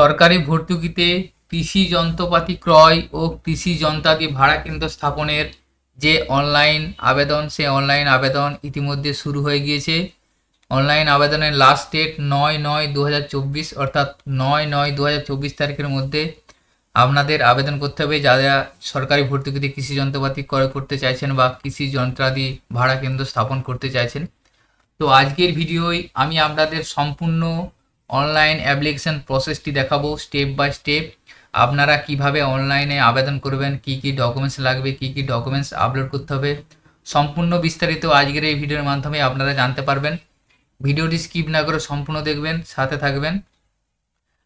সরকারি ভর্তুকিতে কৃষি যন্ত্রপাতি ক্রয় ও কৃষি যন্ত্রাদি ভাড়া কেন্দ্র স্থাপনের যে অনলাইন আবেদন, সে অনলাইন আবেদন ইতিমধ্যে শুরু হয়ে গিয়েছে। অনলাইন আবেদনের লাস্ট ডেট নয় নয় দু অর্থাৎ নয় নয় দু তারিখের মধ্যে আপনাদের আবেদন করতে হবে। যারা সরকারি ভর্তুকিতে কৃষি যন্ত্রপাতি ক্রয় করতে চাইছেন বা কৃষি যন্ত্রাদি ভাড়া কেন্দ্র স্থাপন করতে চাইছেন। তো আজকের ভিডিওয় আমি আপনাদের সম্পূর্ণ অনলাইন অ্যাপ্লিকেশন প্রসেসটি দেখাবো স্টেপ বাই স্টেপ আপনারা কীভাবে অনলাইনে আবেদন করবেন, কি কি ডকুমেন্টস লাগবে, কি কি ডকুমেন্টস আপলোড করতে হবে, সম্পূর্ণ বিস্তারিত আজকের এই ভিডিওর মাধ্যমে আপনারা জানতে পারবেন। ভিডিওটি স্কিপ না করে সম্পূর্ণ দেখবেন, সাথে থাকবেন।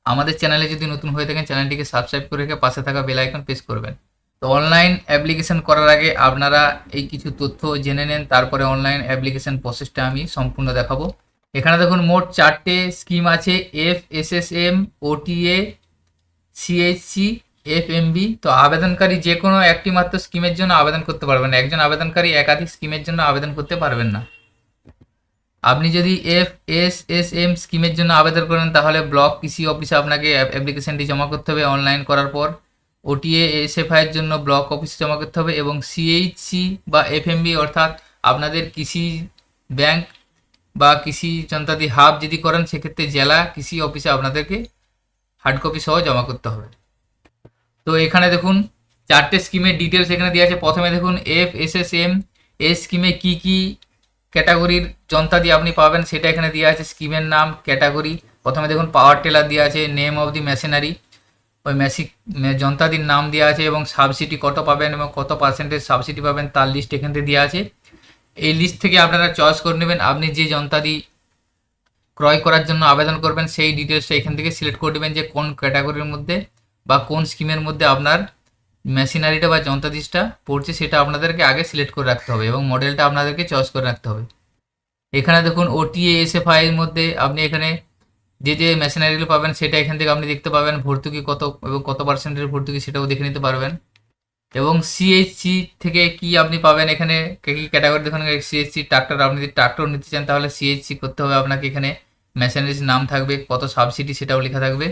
আমাদের চ্যানেলে যদি নতুন হয়ে থাকেন, চ্যানেলটিকে সাবস্ক্রাইব করে রেখে পাশে থাকা বেল আইকন প্রেস করবেন। তো অনলাইন অ্যাপ্লিকেশন করার আগে আপনারা এই কিছু তথ্য জেনে নেন, তারপরে অনলাইন অ্যাপ্লিকেশন প্রসেসটা আমি সম্পূর্ণ দেখাবো। এখানে দেখুন মোট চারটে স্কিম আছে F S S M OTA CHC F MB তো আবেদনকারী যে কোনো একটি মাত্র স্কিমের জন্য আবেদন করতে পারবেন একজন আবেদনকারী একাধিক স্কিমের জন্য আবেদন করতে পারবেন না। আপনি যদি এফ এস এস এম স্কিমের জন্য আবেদন করেন, তাহলে ব্লক কৃষি অফিসে আপনাকে অ্যাপ্লিকেশনটি জমা করতে হবে অনলাইন করার পর। ওটিএ এর জন্য ব্লক অফিসে জমা করতে হবে এবং সিএইচসি বা এফএমবি অর্থাৎ আপনাদের কৃষি ব্যাংক বা কৃষি যন্ত্রাদি হাব যদি করেন, সেক্ষেত্রে জেলা কৃষি অফিসে আপনাদেরকে হার্ড কপি সহ জমা করতে হবে। তো এখানে দেখুন, চারটে স্কিমের ডিটেলস এখানে দেওয়া আছে। প্রথমে দেখুন এফ এস এস এম এই স্কিমে কী কী ক্যাটাগরির যন্ত্রাদি আপনি পাবেন, সেটা এখানে দেওয়া আছে। স্কিমের নাম ক্যাটাগরি প্রথমে দেখুন পাওয়ার টেলার দেওয়া আছে নেম অফ দি মেশিনারি ওই মেশিক যন্ত্রাদির নাম দেওয়া আছে এবং সাবসিডি কত পাবেন এবং কত পার্সেন্টেজ সাবসিডি পাবেন, তার লিস্ট এখান থেকে দেওয়া আছে। এই লিস্ট থেকে আপনারা চয়েস করে নেবেন। আপনি যে যন্ত্রাদি ক্রয় করার জন্য আবেদন করবেন, সেই ডিটেলসটা এখান থেকে সিলেক্ট করে নেবেন যে কোন ক্যাটাগরির মধ্যে বা কোন স্কিমের মধ্যে আপনার মেশিনারিটা বা যন্ত্রাদিসটা পড়ছে, সেটা আপনাদেরকে আগে সিলেক্ট করে রাখতে হবে এবং মডেলটা আপনাদেরকে চয়েস করে রাখতে হবে। এখানে দেখুন ওটিএ এসএফআই এর মধ্যে আপনি এখানে যে যে মেশিনারিগুলো পাবেন, সেটা এখান থেকে আপনি দেখতে পাবেন। ভর্তুকি কত এবং কত পার্সেন্টের ভর্তুকি সেটাও দেখে নিতে পারবেন। এবং সিএইচসি থেকে কি আপনি পাবেন এখানে? কে ক্যাটাগরি দেখুন সিএইচসি ট্রাক্টর আপনি যদি ট্রাক্টর নিতে চান, তাহলে সিএইচসি করতে হবে আপনাকে এখানে। মেশিনারিজ নাম থাকবে, কত সাবসিডি সেটাও লেখা থাকবে।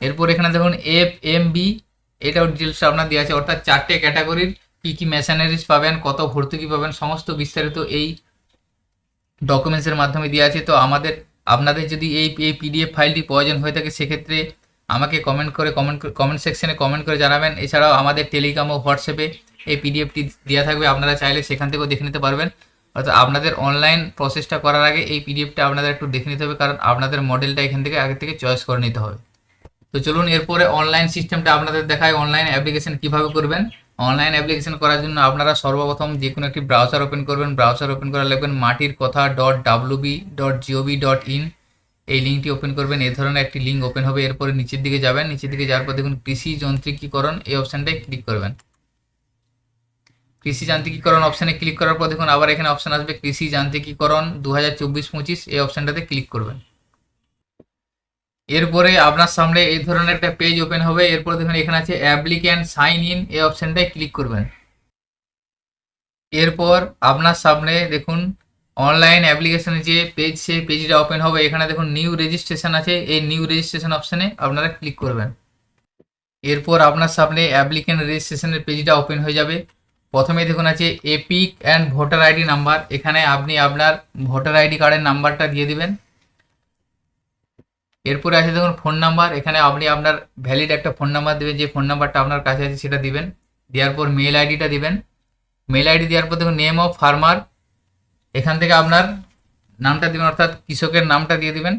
এরপর এখানে দেখুন এফ এম বি এটাও ডিটেলস আপনার দেওয়া আছে। অর্থাৎ চারটে ক্যাটাগরির কী কী মেশিনারিজ পাবেন, কত ভর্তুকি পাবেন, সমস্ত বিস্তারিত এই ডকুমেন্টসের মাধ্যমে দেওয়া আছে। তো আমাদের, আপনাদের যদি এই এই পিডিএফ ফাইলটি প্রয়োজন হয়ে থাকে, সেক্ষেত্রে আমাকে কমেন্ট করে কমেন্ট কমেন্ট সেকশনে কমেন্ট করে জানাবেন। এছাড়াও আমাদের টেলিগ্রাম ও হোয়াটসঅ্যাপে এই পিডিএফটি দেওয়া থাকবে। আপনারা চাইলে সেখান থেকেও দেখে নিতে পারবেন। অর্থাৎ আপনাদের অনলাইন প্রসেসটা করার আগে এই পিডিএফটা আপনাদের একটু দেখে নিতে হবে, কারণ আপনাদের মডেলটা এখান থেকে আগে থেকে চয়েস করে নিতে হবে। তো চলুন, এরপরে অনলাইন সিস্টেমটা আপনাদের দেখায় অনলাইন অ্যাপ্লিকেশন কীভাবে করবেন? অনলাইন অ্যাপ্লিকেশন করার জন্য আপনারা সর্বপ্রথম যে কোনো একটি ব্রাউজার ওপেন করবেন। ব্রাউজার ওপেন করা লিখবেন মাটির কথা dot WB dot GOB dot in এই লিঙ্কটি ওপেন করবেন, এই ধরনের একটি লিঙ্ক ওপেন হবে, এরপরে নিচের দিকে যাবেন, নিচের দিকে যাওয়ার পর দেখুন কৃষি যন্ত্রিকীকরণ এই অপশানটায় ক্লিক করবেন। কৃষি যান্ত্রিকীকরণ অপশানে ক্লিক করার পর দেখুন আবার এখানে অপশান আসবে কৃষি যান্ত্রিকীকরণ দু হাজার এই অপশানটাতে ক্লিক করবেন। এরপরে আপনার সামনে এই ধরনের একটা পেজ ওপেন হবে, এরপর দেখুন এখানে আছে অ্যাপ্লিক্যান্ট সাইন ইন এই অপশানটায় ক্লিক করবেন। এরপর আপনার সামনে দেখুন অনলাইন অ্যাপ্লিকেশনের যে পেজ সেই পেজটা ওপেন হবে। এখানে দেখুন নিউ রেজিস্ট্রেশন আছে। এই নিউ রেজিস্ট্রেশন অপশানে আপনারা ক্লিক করবেন। এরপর আপনার সামনে অ্যাপ্লিক্যান্ট রেজিস্ট্রেশনের পেজটা ওপেন হয়ে যাবে। প্রথমে দেখুন আছে EPIC and voter ID number এখানে আপনি আপনার ভোটার আইডি কার্ডের নাম্বারটা দিয়ে দিবেন। এরপরে আছে দেখুন ফোন নাম্বার এখানে আপনি আপনার ভ্যালিড একটা ফোন নাম্বার দেবেন। যে ফোন নাম্বারটা আপনার কাছে আছে সেটা দিবেন। দেওয়ার পর মেল আইডিটা দিবেন। মেল আইডি দেওয়ার পর দেখুন নেম অফ ফার্মার এখান থেকে আপনার নামটা দিবেন, অর্থাৎ কৃষকের নামটা দিয়ে দিবেন।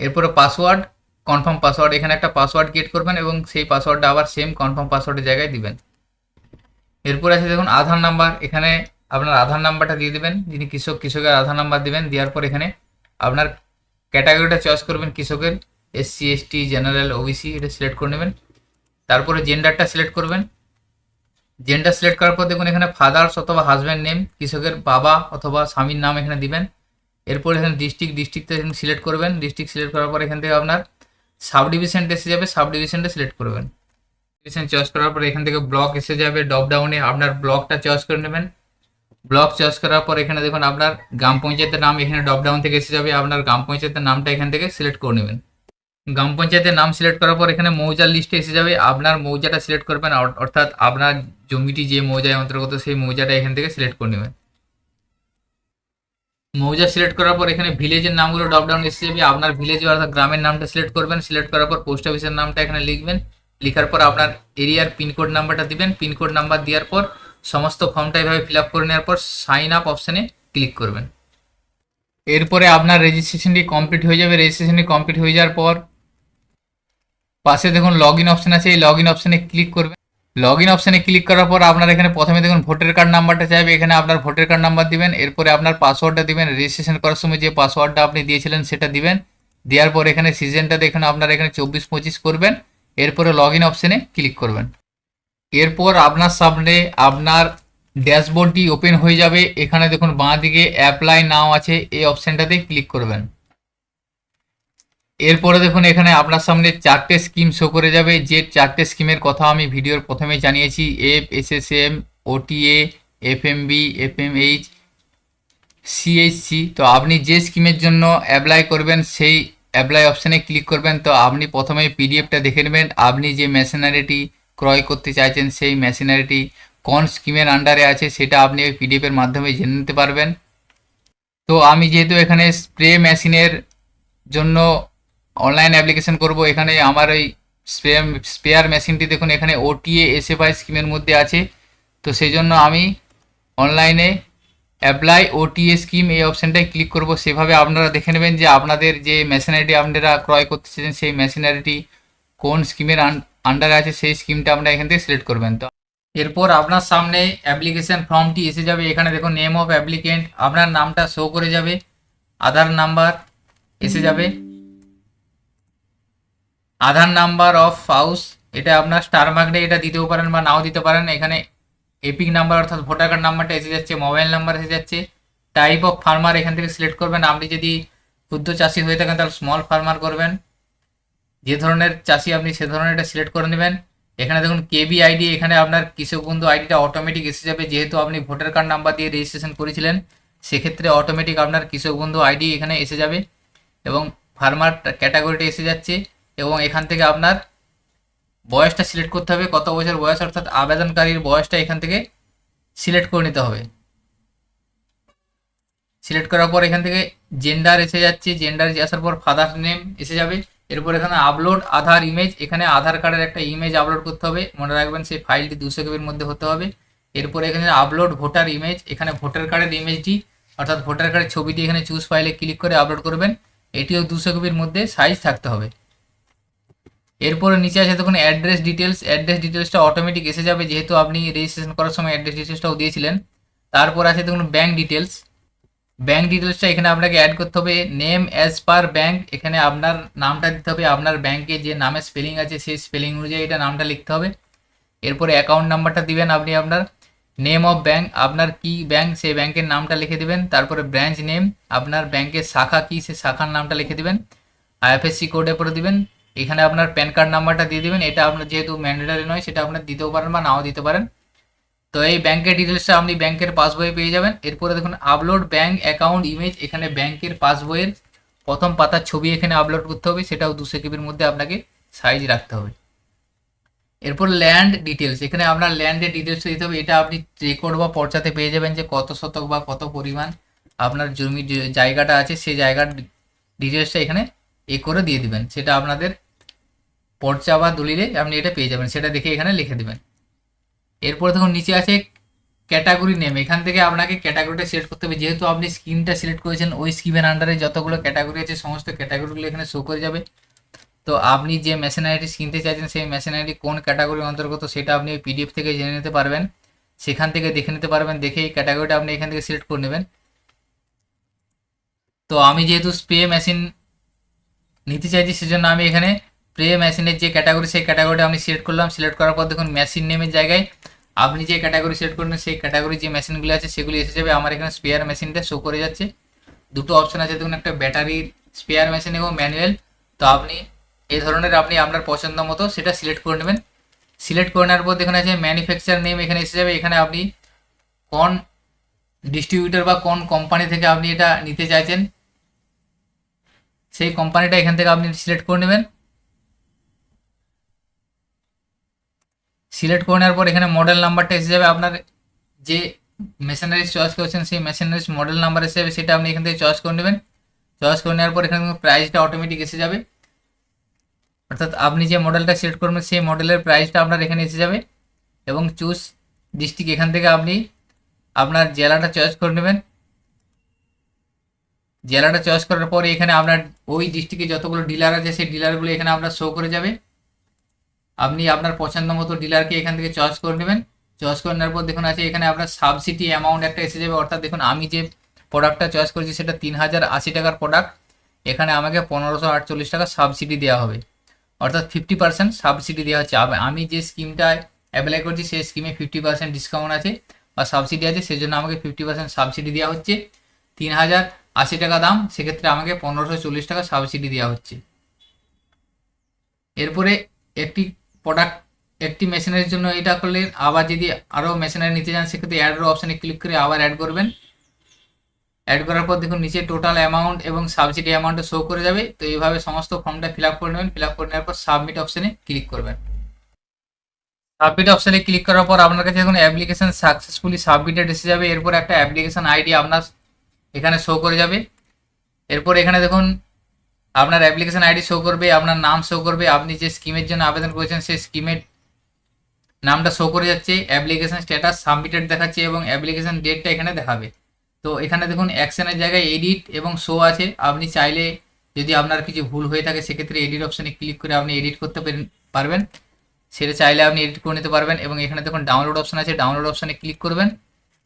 এরপরে পাসওয়ার্ড কনফার্ম পাসওয়ার্ড এখানে একটা পাসওয়ার্ড ক্রিয়েট করবেন এবং সেই পাসওয়ার্ডটা আবার সেম কনফার্ম পাসওয়ার্ডের জায়গায় দিবেন। এরপর আছে দেখুন আধার নাম্বার, এখানে আপনার আধার নাম্বারটা দিয়ে দেবেন, যিনি কৃষক, কৃষকের আধার নাম্বার দিবেন, দেওয়ার পর এখানে আপনার ক্যাটাগরিটা চয়েস করবেন কৃষকের এসসি এসটি জেনারেল ওবিসি এটা সিলেক্ট করে নেবেন। তারপরে জেন্ডারটা সিলেক্ট করবেন। জেন্ডার সিলেক্ট করার পর দেখুন এখানে ফাদার্স অথবা হাজব্যান্ড নেম কৃষকের বাবা অথবা স্বামীর নাম এখানে দিবেন। এরপর এখানে ডিস্ট্রিক্ট ডিস্ট্রিক্টটা সিলেক্ট করবেন। ডিস্ট্রিক্ট সিলেক্ট করার পর এখান থেকে আপনার সাব ডিভিশনটা এসে যাবে সাব ডিভিশনটা সিলেক্ট করবেন। ডিভিশন চয়েস করার পর এখান থেকে ব্লক এসে যাবে ডপ ডাউনে আপনার ব্লকটা চয়েস করে নেবেন। ব্লক চয়েস করার পর এখানে দেখুন আপনার গ্রাম পঞ্চায়েতের নাম এখানে ডপ ডাউন থেকে এসে যাবে, আপনার গ্রাম পঞ্চায়েতের নামটা এখান থেকে সিলেক্ট করে নেবেন। গ্রাম পঞ্চায়েতের নাম সিলেক্ট করার পর এখানে মৌজার লিস্টে এসে যাবে। আপনার মৌজাটা সিলেক্ট করবেন অর- অর্থাৎ আপনার জমিটি যে মৌজায় অন্তর্গত সেই মৌজাটা এখান থেকে সিলেক্ট করে নেবেন। মৌজা সিলেক্ট করার পর এখানে ভিলেজের নামগুলো ড্রপডাউন এসে যাবে। আপনার ভিলেজ অর্থাৎ গ্রামের নামটা সিলেক্ট করবেন। সিলেক্ট করার পর পোস্ট অফিসের নামটা এখানে লিখবেন। লেখার পর আপনার এরিয়ার পিনকোড নাম্বারটা দিবেন। পিনকোড নাম্বার দেওয়ার পর সমস্ত ফর্মটা এভাবে ফিল আপ করে নেওয়ার পর সাইন আপ অপশানে ক্লিক করবেন। এরপরে আপনার রেজিস্ট্রেশনটি কমপ্লিট হয়ে যাবে। রেজিস্ট্রেশনটি কমপ্লিট হয়ে যাওয়ার পর পাশে দেখুন লগ ইন অপশান আছে, এই লগ ইন অপশানে ক্লিক করবেন। লগ ইন অপশানে ক্লিক করার পর আপনার এখানে প্রথমে দেখুন ভোটার কার্ড নাম্বারটা চাইবে, এখানে আপনার ভোটার কার্ড নাম্বার দিবেন, এরপরে আপনার পাসওয়ার্ডটা দিবেন রেজিস্ট্রেশন করার সময় যে পাসওয়ার্ডটা আপনি দিয়েছিলেন সেটা দিবেন। দেওয়ার পর এখানে সিজনটা দেখুন, আপনার এখানে চব্বিশ পঁচিশ করবেন, এরপরে লগ ইন অপশানে ক্লিক করবেন। এরপর আপনার সামনে আপনার ড্যাশবোর্ডটি ওপেন হয়ে যাবে, এখানে দেখুন বাঁ দিকে অ্যাপ্লাই নাও আছে, এই অপশানটাতে ক্লিক করবেন। এরপরে দেখুন, এখানে আপনার সামনে চারটে স্কিম শো করে যাবে। যে চারটে স্কিমের কথা আমি ভিডিওর প্রথমে জানিয়েছি। F S S M OTA F M B F M H CHC তো আপনি যে স্কিমের জন্য অ্যাপ্লাই করবেন, সেই অ্যাপ্লাই অপশানে ক্লিক করবেন। তো আপনি প্রথমে পিডিএফটা দেখে নেবেন। আপনি যে মেশিনারিটি ক্রয় করতে চাইছেন, সেই মেশিনারিটি কোন স্কিমের আন্ডারে আছে, সেটা আপনি ওই পিডিএফের মাধ্যমে জেনে নিতে পারবেন। তো আমি যেহেতু এখানে স্প্রে মেশিনের জন্য অনলাইন অ্যাপ্লিকেশন করব। এখানে আমার ওই স্প্রে স্পেয়ার মেশিনটি দেখুন, এখানে ওটিএ এসএফআই স্কিমের মধ্যে আছে। তো সেই জন্য আমি অনলাইনে অ্যাপ্লাই ওটিএ স্কিম এই অপশানটায় ক্লিক করব। সেভাবে আপনারা দেখে নেবেন যে আপনাদের যে মেশিনারিটি আপনারা ক্রয় করতে চাইছেন সেই মেশিনারিটি কোন স্কিমের আন্ডারে আছে, সেই স্কিমটা আপনারা এখান থেকে সিলেক্ট করবেন। তো এরপর আপনার সামনে অ্যাপ্লিকেশন ফর্মটি এসে যাবে। এখানে দেখুন নেম অফ অ্যাপ্লিকেন্ট আপনার নামটা শো করে যাবে। আধার নাম্বার এসে যাবে। আধার নাম্বার অফ হাউস, এটা আপনার স্টার মার্কডে এটা দিতেও পারেন বা নাও দিতে পারেন। এখানে এপিক নাম্বার অর্থাৎ ভোটার কার্ড নাম্বারটা এসে যাচ্ছে মোবাইল নাম্বার এসে যাচ্ছে। টাইপ অফ ফার্মার এখান থেকে সিলেক্ট করবেন। আপনি যদি ক্ষুদ্র চাষি হয়ে থাকেন, তাহলে স্মল ফার্মার করবেন। যে ধরনের চাষি আপনি সে ধরনের এটা সিলেক্ট করে নেবেন। এখানে দেখুন কেবি আইডি এখানে আপনার কৃষক বন্ধু আইডিটা অটোমেটিক এসে যাবে। যেহেতু আপনি ভোটার কার্ড নাম্বার দিয়ে রেজিস্ট্রেশন করেছিলেন, সেক্ষেত্রে অটোমেটিক আপনার কৃষক বন্ধু আইডি এখানে এসে যাবে এবং ফার্মার ক্যাটাগরিটা এসে যাচ্ছে। এবং এখান থেকে আপনার বয়সটা সিলেক্ট করতে হবে, কত বছর বয়স, অর্থাৎ আবেদনকারীর বয়সটা এখান থেকে সিলেক্ট করে নিতে হবে। সিলেক্ট করার পর এখান থেকে জেন্ডার এসে যাচ্ছে জেন্ডার আসার পর ফাদার নেম এসে যাবে। এরপর এখানে আপলোড আধার ইমেজ এখানে আধার কার্ডের একটা ইমেজ আপলোড করতে হবে। মনে রাখবেন সেই ফাইলটি দুশো কেবির মধ্যে হতে হবে। এরপর এখানে আপলোড ভোটার ইমেজ এখানে ভোটার কার্ডের ইমেজটি অর্থাৎ ভোটার কার্ডের ছবিটি এখানে চুজ ফাইলে ক্লিক করে আপলোড করবেন। এটিও দুশো কেবির মধ্যে সাইজ থাকতে হবে। এরপরে নিচে আছে দেখুন অ্যাড্রেস ডিটেলস অ্যাড্রেস ডিটেলসটা অটোমেটিক এসে যাবে, যেহেতু আপনি রেজিস্ট্রেশন করার সময় অ্যাড্রেস ডিটেলসটাও দিয়েছিলেন। তারপর আছে দেখুন ব্যাঙ্ক ডিটেলস ব্যাঙ্ক ডিটেলসটা এখানে আপনাকে অ্যাড করতে হবে। নেম অ্যাজ পার ব্যাঙ্ক এখানে আপনার নামটা দিতে হবে। আপনার ব্যাংকে যে নামের স্পেলিং আছে, সেই স্পেলিং অনুযায়ী এটা নামটা লিখতে হবে। এরপরে অ্যাকাউন্ট নাম্বারটা দিবেন আপনি আপনার। নেম অফ ব্যাঙ্ক আপনার কি ব্যাঙ্ক সেই ব্যাংকের নামটা লিখে দিবেন। তারপরে ব্রাঞ্চ নেম আপনার ব্যাংকের শাখা কি সে শাখার নামটা লিখে দিবেন। আইএফএসসি কোডে পরে দিবেন। এখানে আপনার প্যান কার্ড নাম্বারটা দিয়ে দেবেন। এটা আপনার যেহেতু ম্যান্ডেটারি নয়, সেটা আপনার দিতেও পারেন বা নাও দিতে পারেন। তো এই ব্যাংকের ডিটেলসটা আপনি ব্যাংকের পাসবই পেয়ে যাবেন। এরপরে দেখুন, আপলোড ব্যাংক অ্যাকাউন্ট ইমেজ, এখানে ব্যাংকের পাসবইয়ের প্রথম পাতার ছবি এখানে আপলোড করতে হবে। সেটাও দুশো কেবির মধ্যে আপনাকে সাইজ রাখতে হবে। এরপর ল্যান্ড ডিটেলস এখানে আপনার ল্যান্ডের ডিটেলস দিতে হবে। এটা আপনি রেকর্ড বা পর্চাতে পেয়ে যাবেন যে কত শতক বা কত পরিমাণ আপনার জমি যে জায়গাটা আছে, সেই জায়গার ডিটেলসটা এখানে এ করে দিয়ে দিবেন। সেটা আপনাদের পর্চা বা দলিলে আপনি এটা পেয়ে যাবেন, সেটা দেখে এখানে লিখে দেবেন। এরপরে দেখুন, নিচে আছে ক্যাটাগরি নেম। এখান থেকে আপনাকে ক্যাটাগরিটা সিলেক্ট করতে হবে। যেহেতু আপনি স্কিমটা সিলেক্ট করেছেন, ওই স্কিমের আন্ডারে যতগুলো ক্যাটাগরি আছে, সমস্ত ক্যাটাগরিগুলো এখানে শো করে যাবে। তো আপনি যে মেশিনারিটি কিনতে চাইছেন, সেই মেশিনারিটি কোন ক্যাটাগরির অন্তর্গত, সেটা আপনি ওই পিডিএফ থেকে জেনে নিতে পারবেন। সেখান থেকে দেখে নিতে পারবেন, দেখে এই ক্যাটাগরিটা আপনি এখান থেকে সিলেক্ট করে নেবেন। তো আমি যেহেতু স্প্রে মেশিন নিতে চাইছি, সেজন্য আমি এখানে স্প্রে মেশিনের যে ক্যাটাগরি সেই ক্যাটাগরিটা আমি সিলেক্ট করলাম। সিলেক্ট করার পর দেখুন মেশিন নেমের জায়গায় আপনি যে ক্যাটাগরি সিলেক্ট করবেন, সেই ক্যাটাগরি যে মেশিনগুলো আছে, সেগুলি এসে যাবে। আমার এখানে স্পেয়ার মেশিনটা শো করে যাচ্ছে। দুটো অপশন আছে। দেখুন, একটা ব্যাটারির স্পেয়ার মেশিন এবং ম্যানুয়াল তো আপনি এই ধরনের আপনি আপনার পছন্দ মতো সেটা সিলেক্ট করে নেবেন। সিলেক্ট করে নেওয়ার পর দেখুন আছে ম্যানুফ্যাকচার নেম এখানে এসে যাবে। এখানে আপনি কোন ডিস্ট্রিবিউটর বা কোন কোম্পানি থেকে আপনি এটা নিতে চাইছেন, সেই কোম্পানিটা এখান থেকে আপনি সিলেক্ট করে নেবেন। সিলেক্ট করে নেওয়ার পর এখানে মডেল নাম্বারটা এসে যাবে। আপনার যে মেশিনারিজ চয়েস করেছেন, সেই মেশিনারিজ মডেল নাম্বার এসে যাবে, সেটা আপনি এখান থেকে চয়েস করে নেবেন। চয়েস করে নেওয়ার পর এখানে প্রাইসটা অটোমেটিক এসে যাবে। অর্থাৎ আপনি যে মডেলটা সিলেক্ট করবেন, সেই মডেলের প্রাইসটা আপনার এখানে এসে যাবে এবং চুজ ডিস্ট্রিক্ট এখান থেকে আপনি আপনার জেলাটা চয়েস করে নেবেন। জেলাটা চয়েস করার পরে এখানে আপনার ওই ডিস্ট্রিক্টে যতগুলো ডিলার আছে, সেই ডিলারগুলো এখানে আপনার শো করে যাবে। আপনি আপনার পছন্দ মতো ডিলারকে এখান থেকে চয়েস করে নেবেন। চয়েস করে নেওয়ার পর দেখুন আছে, এখানে আপনার সাবসিডি অ্যামাউন্ট একটা এসে যাবে। অর্থাৎ দেখুন, আমি যে প্রোডাক্টটা চয়েস করেছি সেটা তিন হাজার আশি টাকার প্রোডাক্ট এখানে আমাকে পনেরোশো আটচল্লিশ টাকা সাবসিডি দেওয়া হবে। অর্থাৎ ফিফটি পার্সেন্ট সাবসিডি দেওয়া হচ্ছে। আমি যে স্কিমটায় অ্যাপ্লাই করছি, সেই স্কিমে ফিফটি পার্সেন্ট ডিসকাউন্ট আছে বা সাবসিডি আছে, সেই জন্য আমাকে ফিফটি পার্সেন্ট সাবসিডি দেওয়া হচ্ছে। তিন হাজার আশি টাকা দাম, সেক্ষেত্রে আমাকে পনেরোশো চল্লিশ টাকা সাবসিডি দেওয়া হচ্ছে। এরপরে একটি প্রোডাক্ট একটি মেশিনের জন্য এটা করলে আবার যদি আরও মেশিনারি নিতে চান সেক্ষেত্রে অ্যাডের অপশানে ক্লিক করে আবার অ্যাড করবেন। অ্যাড করার পর দেখুন, নিচে টোটাল অ্যামাউন্ট এবং সাবসিডি অ্যামাউন্টটা শো করে যাবে। তো এইভাবে সমস্ত ফর্মটা ফিল আপ করে নেবেন। ফিল আপ করে নেওয়ার পর সাবমিট অপশানে ক্লিক করবেন। সাবমিট অপশানে ক্লিক করার পর আপনার কাছে এখন অ্যাপ্লিকেশান সাকসেসফুলি সাবমিটেড এসে যাবে। এরপর একটা অ্যাপ্লিকেশন আইডি আপনার এখানে শো করে যাবে। এরপর এখানে দেখুন আপনার অ্যাপ্লিকেশন আইডি শো করবে, আপনার নাম শো করবে, আপনি যে স্কিমের জন্য আবেদন করেছেন, সেই স্কিমের নামটা শো করে যাচ্ছে অ্যাপ্লিকেশন স্ট্যাটাস সাবমিটেড দেখাচ্ছে এবং অ্যাপ্লিকেশন ডেটটা এখানে দেখাবে। তো এখানে দেখুন অ্যাকশনের জায়গায় এডিট এবং শো আছে। আপনি চাইলে যদি আপনার কিছু ভুল হয়ে থাকে, সেক্ষেত্রে এডিট অপশানে ক্লিক করে আপনি এডিট করতে পারবেন। সেটা চাইলে আপনি এডিট করে নিতে পারবেন এবং এখানে দেখুন ডাউনলোড অপশন আছে ডাউনলোড অপশানে ক্লিক করবেন।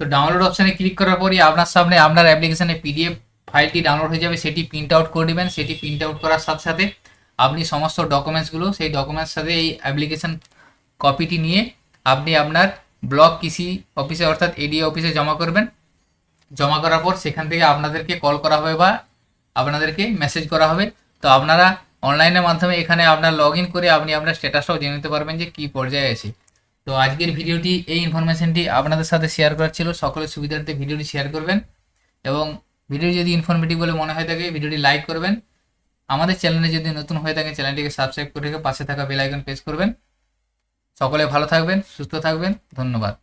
তো ডাউনলোড অপশানে ক্লিক করার পরই আপনার সামনে আপনার অ্যাপ্লিকেশনে পিডিএফ ফাইলটি ডাউনলোড হয়ে যাবে, সেটি প্রিন্ট আউট করে নেবেন সেটি প্রিন্ট আউট করার সাথে সাথে আপনি সমস্ত ডকুমেন্টসগুলো সেই ডকুমেন্টস সাথে এই অ্যাপ্লিকেশন কপিটি নিয়ে আপনি আপনার ব্লক কৃষি অফিসে অর্থাৎ এডিও অফিসে জমা করবেন। জমা করার পর সেখান থেকে আপনাদেরকে কল করা হবে বা আপনাদেরকে মেসেজ করা হবে। তো আপনারা অনলাইনের মাধ্যমে এখানে আপনার লগ করে আপনি আপনার স্ট্যাটাসটাও জেনে নিতে পারবেন যে কী পর্যায়ে আছে। তো আজকের ভিডিওটি এই ইনফরমেশনটি আপনাদের সাথে শেয়ার করার ছিল। সকলের সুবিধার্থে ভিডিওটি শেয়ার করবেন এবং ভিডিও যদি ইনফরমেটিভ বলে মনে হয় থাকে, ভিডিওটি লাইক করবেন। আমাদের চ্যানেলে যদি নতুন হয়ে থাকে চ্যানেলটিকে সাবস্ক্রাইব করে রেখে পাশে থাকা বেল আইকন প্রেস করবেন। সকলে ভালো থাকবেন, সুস্থ থাকবেন। ধন্যবাদ।